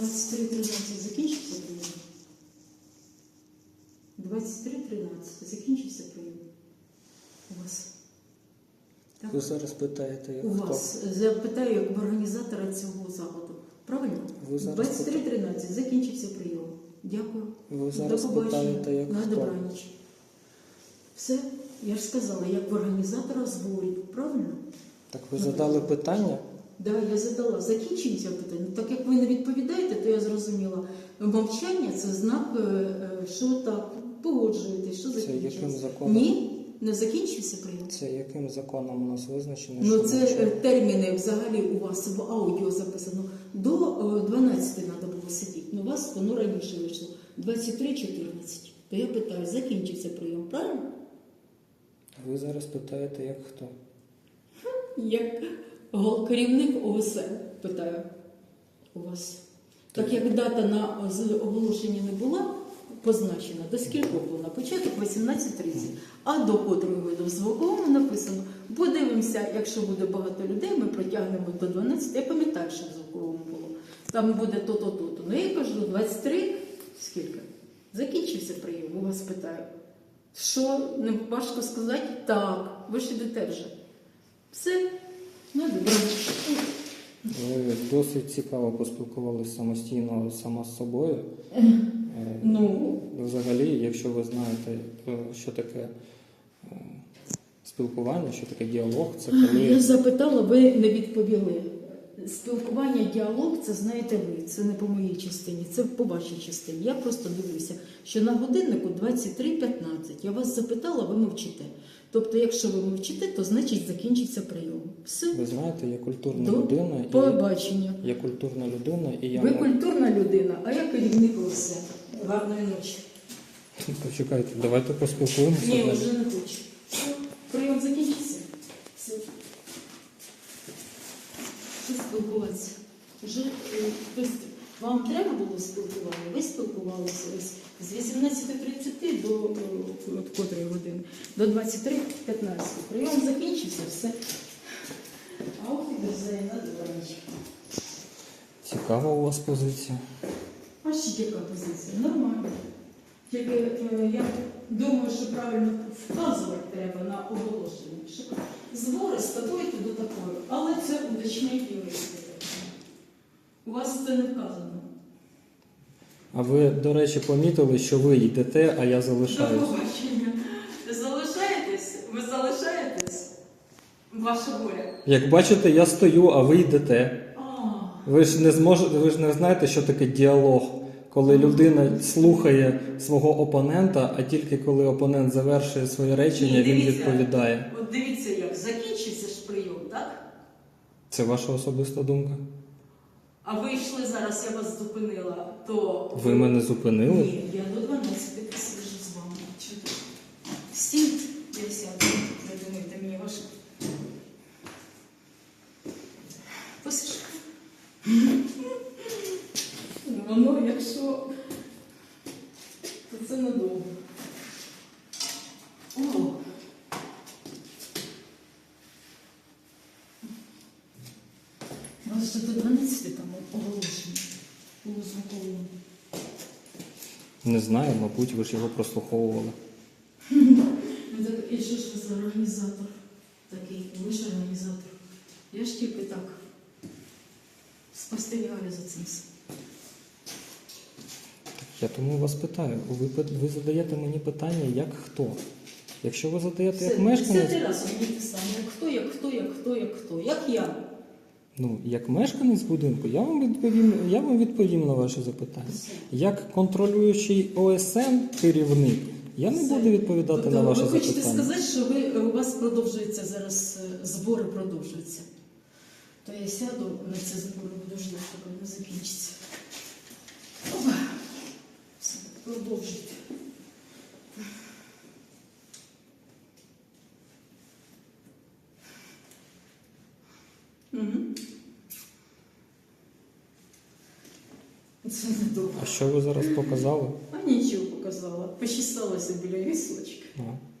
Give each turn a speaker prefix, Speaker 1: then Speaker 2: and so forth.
Speaker 1: 23.13 закінчився прийом? 23.13 закінчився прийом? У вас? Так?
Speaker 2: Ви зараз питаєте, як
Speaker 1: У
Speaker 2: хто?
Speaker 1: вас. Я питаю як організатора цього заходу. Правильно?
Speaker 2: Ви зараз
Speaker 1: 23.13 закінчився прийом. Дякую.
Speaker 2: Ви зараз
Speaker 1: До побачення.
Speaker 2: питаєте, як
Speaker 1: На
Speaker 2: хто?
Speaker 1: добраніч. Все, я ж сказала, як організатора зборів. Правильно?
Speaker 2: Так ви задали питання?
Speaker 1: Да, я задала. Закінчується питання. Ну, Так як ви не відповідаєте, то я зрозуміла. Мовчання це знак, е, е, що так, погоджуєтесь, що
Speaker 2: Це яким законом?
Speaker 1: Ні, не закінчився прийом.
Speaker 2: Це яким законом у нас визначено?
Speaker 1: Ну це
Speaker 2: мовчання?
Speaker 1: е, терміни взагалі у вас в аудіо записано. До е, 12 треба було сидіти. Ну, у вас воно раніше вийшло. 23.14. То я питаю, закінчився прийом, правильно?
Speaker 2: Ви зараз питаєте, як хто?
Speaker 1: Як керівник ОСН, питаю у вас. Так як дата на оголошенні не була позначена, до скількох було на початок 18.30, а до котрої години в звуковому написано, подивимося, якщо буде багато людей, ми протягнемо до 12. Я пам'ятаю, що в звуковому було. Там буде то-то, то-то. Ну я кажу, 23, скільки? Закінчився прийом, у вас питаю. Що, не важко сказати? Так, ви ж ідете вже. Все, ну добре.
Speaker 2: Ви досить цікаво поспілкувалися самостійно сама з собою. Е,
Speaker 1: Ну,
Speaker 2: Взагалі, якщо ви знаєте, е, що таке е, спілкування, що таке діалог, це
Speaker 1: я
Speaker 2: коли
Speaker 1: запитала, ви не відповіли. Спілкування, діалог це знаєте ви, це не по моїй частині, це по вашій частині. Я просто дивлюся, що на годиннику 23.15. Я вас запитала, ви мовчите. Тобто, якщо ви мовчите, то значить закінчиться прийом. Все.
Speaker 2: ви знаєте, я культурна
Speaker 1: До
Speaker 2: людина, і
Speaker 1: побачення.
Speaker 2: я культурна людина, і я
Speaker 1: Ви
Speaker 2: мав-
Speaker 1: культурна людина, а я керівник ОСЕ. Гарної ночі.
Speaker 2: почекайте, давайте поспілкуємося.
Speaker 1: Ні, вже не хочу. Прийом закінчився. Все. Що спілкуватися? Вже е, тобто, вам треба було спілкування? Ви спілкувалися ось з 18.30 до е, от котрої години, до 23.15. Прийом закінчився, все. А ох, і берзає на добраніч.
Speaker 2: Цікава у вас позиція.
Speaker 1: А ще яка позиція? Нормально. Тільки е, я думаю, що правильно вказувати треба на оголошення. Що збори такої-то до такої. Але це уточняють юристи. У вас це не вказано.
Speaker 2: А ви, до речі, помітили, що ви йдете, а я
Speaker 1: До
Speaker 2: залишаюсь.
Speaker 1: побачення. Залишаєтесь? Ви залишаєтесь? Ваша воля.
Speaker 2: Як бачите, я стою, а ви йдете.
Speaker 1: А,
Speaker 2: Ви ж не зможете, ви ж не знаєте, що таке діалог, коли людина слухає свого опонента, а тільки коли опонент завершує своє речення,
Speaker 1: Ні,
Speaker 2: він
Speaker 1: дивіться.
Speaker 2: відповідає.
Speaker 1: от дивіться, як закінчився ж прийом, так?
Speaker 2: Це ваша особиста думка?
Speaker 1: А ви йшли зараз, я вас зупинила, то
Speaker 2: Ви мене зупинили?
Speaker 1: Ні, я до 12 посиджу з вами. Чудо. Сідь, я сяду. Не думайте мені ваше. Посижу. Воно, якщо, то це надовго. У вас до 12 там оголошення у звуковому.
Speaker 2: Не знаю, мабуть, ви ж його прослуховували.
Speaker 1: Ну так і що ж ви за організатор такий? Ви ж організатор. Я ж тільки так спостерігаю за цим. всім.
Speaker 2: Я тому вас питаю. Ви, пи- ви задаєте мені питання, як хто? Якщо ви задаєте як
Speaker 1: Все,
Speaker 2: мешканець,
Speaker 1: десятий раз мені те саме. Як хто, як хто, як хто, як хто. Як я.
Speaker 2: Ну як мешканець будинку, я вам відповім, я вам відповім на ваше запитання. Як контролюючий ОСН керівник, я не буду відповідати
Speaker 1: Тобто
Speaker 2: на ваше
Speaker 1: ви хочете
Speaker 2: запитання.
Speaker 1: сказати, що ви, у вас продовжуються зараз е, збори продовжуються. То я сяду на ці збори, буду ждати, поки вони закінчаться. Опа. Все, продовжуйте. Це недовго.
Speaker 2: А що ви зараз показали?
Speaker 1: А нічого показала. Почесалася біля віслочки.
Speaker 2: А.